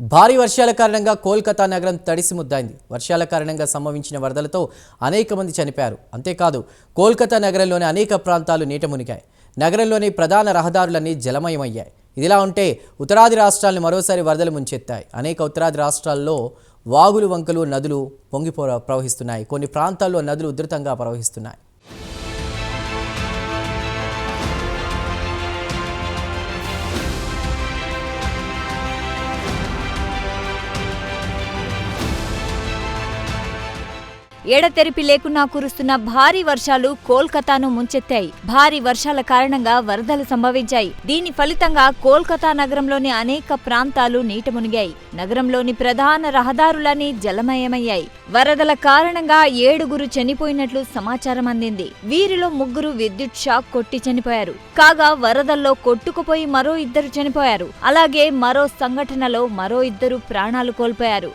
భారీ వర్షాల కారణంగా కోల్కతా నగరం తడిసి ముద్దాయింది వర్షాల కారణంగా సంభవించిన వరదలతో అనేక మంది చనిపోయారు. అంతేకాదు కోల్కతా నగరంలోని అనేక ప్రాంతాలు నీట మునిగాయి. నగరంలోని ప్రధాన రహదారులన్నీ జలమయమయ్యాయి. ఇదిలా ఉంటే ఉత్తరాది రాష్ట్రాలను మరోసారి వరదలు ముంచెత్తాయి. అనేక ఉత్తరాది రాష్ట్రాల్లో వాగులు వంకలు నదులు పొంగి ప్రవహిస్తున్నాయి. కొన్ని ప్రాంతాల్లో నదులు ఉధృతంగా ప్రవహిస్తున్నాయి. ఎడతెరిపి లేకుండా కురుస్తున్న భారీ వర్షాలు కోల్కతాను ముంచెత్తాయి. భారీ వర్షాల కారణంగా వరదలు సంభవించాయి. దీని ఫలితంగా కోల్కతా నగరంలోని అనేక ప్రాంతాలు నీట మునిగాయి. నగరంలోని ప్రధాన రహదారులన్నీ జలమయమయ్యాయి. వరదల కారణంగా ఏడుగురు చనిపోయినట్లు సమాచారం అందింది. వీరిలో ముగ్గురు విద్యుత్ షాక్ కొట్టి చనిపోయారు. కాగా వరదల్లో కొట్టుకుపోయి మరో ఇద్దరు చనిపోయారు. అలాగే మరో సంఘటనలో మరో ఇద్దరు ప్రాణాలు కోల్పోయారు.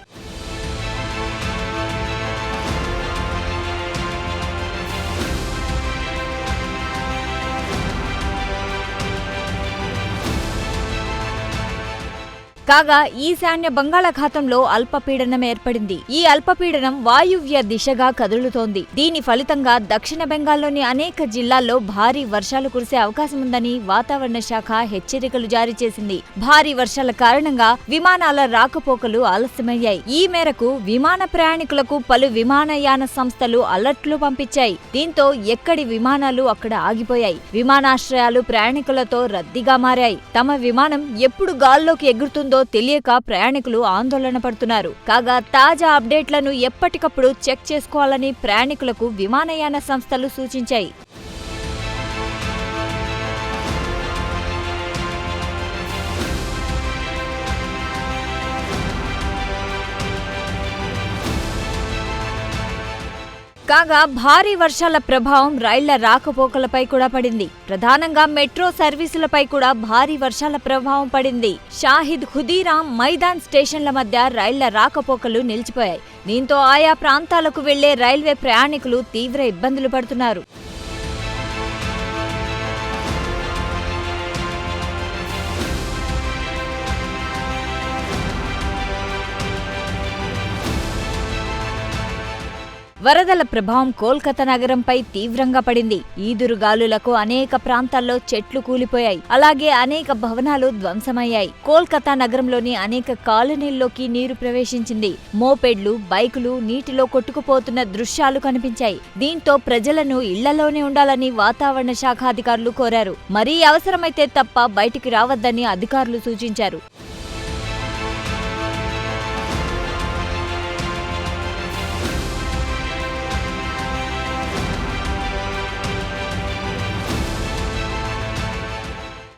కాగా ఈశాన్య బంగాళాఖాతంలో అల్పపీడనం ఏర్పడింది. ఈ అల్పపీడనం వాయువ్య దిశగా కదులుతోంది. దీని ఫలితంగా దక్షిణ బెంగాల్లోని అనేక జిల్లాల్లో భారీ వర్షాలు కురిసే అవకాశం ఉందని వాతావరణ శాఖ హెచ్చరికలు జారీ చేసింది. భారీ వర్షాల కారణంగా విమానాల రాకపోకలు ఆలస్యమయ్యాయి. ఈ మేరకు విమాన ప్రయాణికులకు పలు విమానయాన సంస్థలు అలర్ట్లు పంపించాయి. దీంతో ఎక్కడి విమానాలు అక్కడ ఆగిపోయాయి. విమానాశ్రయాలు ప్రయాణికులతో రద్దీగా మారాయి. తమ విమానం ఎప్పుడు గాల్లోకి ఎగురుతుందో తెలియక ప్రయాణికులు ఆందోళన పడుతున్నారు. కాగా తాజా అప్డేట్లను ఎప్పటికప్పుడు చెక్ చేసుకోవాలని ప్రయాణికులకు విమానయాన సంస్థలు సూచించాయి. కాగా భారీ వర్షాల ప్రభావం రైళ్ళ రాకపోకలపై కూడా పడింది. ప్రధానంగా మెట్రో సర్వీసులపై కూడా భారీ వర్షాల ప్రభావం పడింది. షాహిద్ ఖుదీరాం మైదాన్ స్టేషన్ల మధ్య రైళ్ళ రాకపోకలు నిలిచిపోయాయి. దీంతో ఆయా ప్రాంతాలకు వెళ్ళే రైల్వే ప్రయాణికులు తీవ్ర ఇబ్బందులు పడుతున్నారు. వరదల ప్రభావం కోల్కతా నగరంపై తీవ్రంగా పడింది. ఈదురుగాలులకు అనేక ప్రాంతాల్లో చెట్లు కూలిపోయాయి. అలాగే అనేక భవనాలు ధ్వంసమయ్యాయి. కోల్కతా నగరంలోని అనేక కాలనీల్లోకి నీరు ప్రవేశించింది. మోపెడ్లు బైకులు నీటిలో కొట్టుకుపోతున్న దృశ్యాలు కనిపించాయి. దీంతో ప్రజలను ఇళ్ళలోనే ఉండాలని వాతావరణ శాఖ అధికారులు కోరారు. మరీ అవసరమైతే తప్ప బయటికి రావద్దని అధికారులు సూచించారు.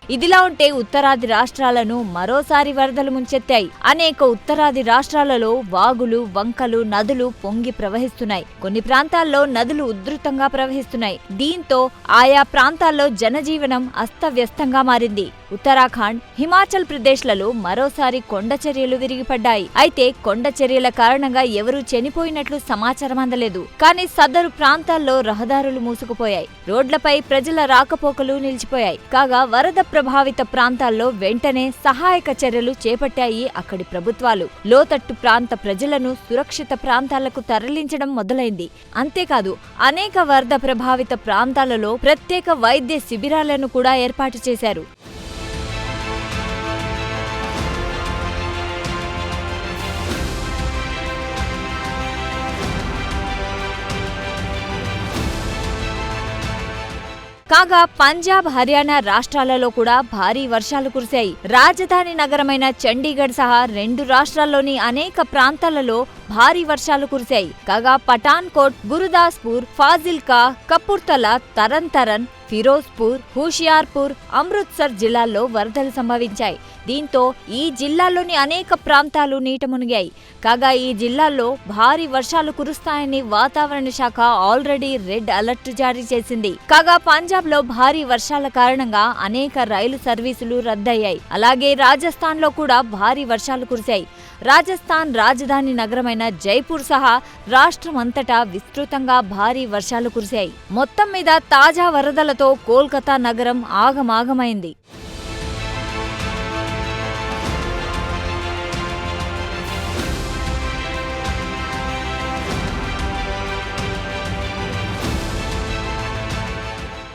ఇదిలా ఉంటే ఉత్తరాది రాష్ట్రాలను మరోసారి వరదలు ముంచెత్తాయి. అనేక ఉత్తరాది రాష్ట్రాలలో వాగులు వంకలు నదులు పొంగి ప్రవహిస్తున్నాయి. కొన్ని ప్రాంతాల్లో నదులు ఉధృతంగా ప్రవహిస్తున్నాయి. దీంతో ఆయా ప్రాంతాల్లో జనజీవనం అస్తవ్యస్తంగా మారింది. ఉత్తరాఖండ్ హిమాచల్ ప్రదేశ్లలో మరోసారి కొండ చర్యలు విరిగిపడ్డాయి. అయితే కొండ చర్యల కారణంగా ఎవరూ చనిపోయినట్లు సమాచారం అందలేదు. కానీ సదరు ప్రాంతాల్లో రహదారులు మూసుకుపోయాయి. రోడ్లపై ప్రజల రాకపోకలు నిలిచిపోయాయి. కాగా వరద ప్రభావిత ప్రాంతాల్లో వెంటనే సహాయక చర్యలు చేపట్టాయి అక్కడి ప్రభుత్వాలు. లోతట్టు ప్రాంత ప్రజలను సురక్షిత ప్రాంతాలకు తరలించడం మొదలైంది. అంతేకాదు అనేక వరద ప్రభావిత ప్రాంతాలలో ప్రత్యేక వైద్య శిబిరాలను కూడా ఏర్పాటు చేశారు. కాగా పంజాబ్ హర్యానా రాష్ట్రాలలో కూడా భారీ వర్షాలు కురిశాయి. రాజధాని నగరమైన చండీగఢ్ సహా రెండు రాష్ట్రాల్లోని అనేక ప్రాంతాలలో భారీ వర్షాలు కురిశాయి. కాగా పఠాన్కోట్ గురుదాస్పూర్ ఫాజిల్కా కపుర్తల తరన్ తరన్ ఫిరోజ్పూర్ హుషియార్పూర్ అమృత్సర్ జిల్లాల్లో వరదలు సంభవించాయి. దీంతో ఈ జిల్లాలోని అనేక ప్రాంతాలు నీట మునిగాయి. కాగా ఈ జిల్లాల్లో భారీ వర్షాలు కురుస్తాయని వాతావరణ శాఖ ఆల్రెడీ రెడ్ అలర్ట్ జారీ చేసింది. కాగా పంజాబ్లో భారీ వర్షాల కారణంగా అనేక రైలు సర్వీసులు రద్దయ్యాయి. అలాగే రాజస్థాన్లో కూడా భారీ వర్షాలు కురిశాయి. రాజస్థాన్ రాజధాని నగరమైన జైపూర్ సహా రాష్ట్రం అంతటా విస్తృతంగా భారీ వర్షాలు కురిశాయి. మొత్తం మీద తాజా వరదలతో కోల్కతా నగరం ఆగమాగమైంది.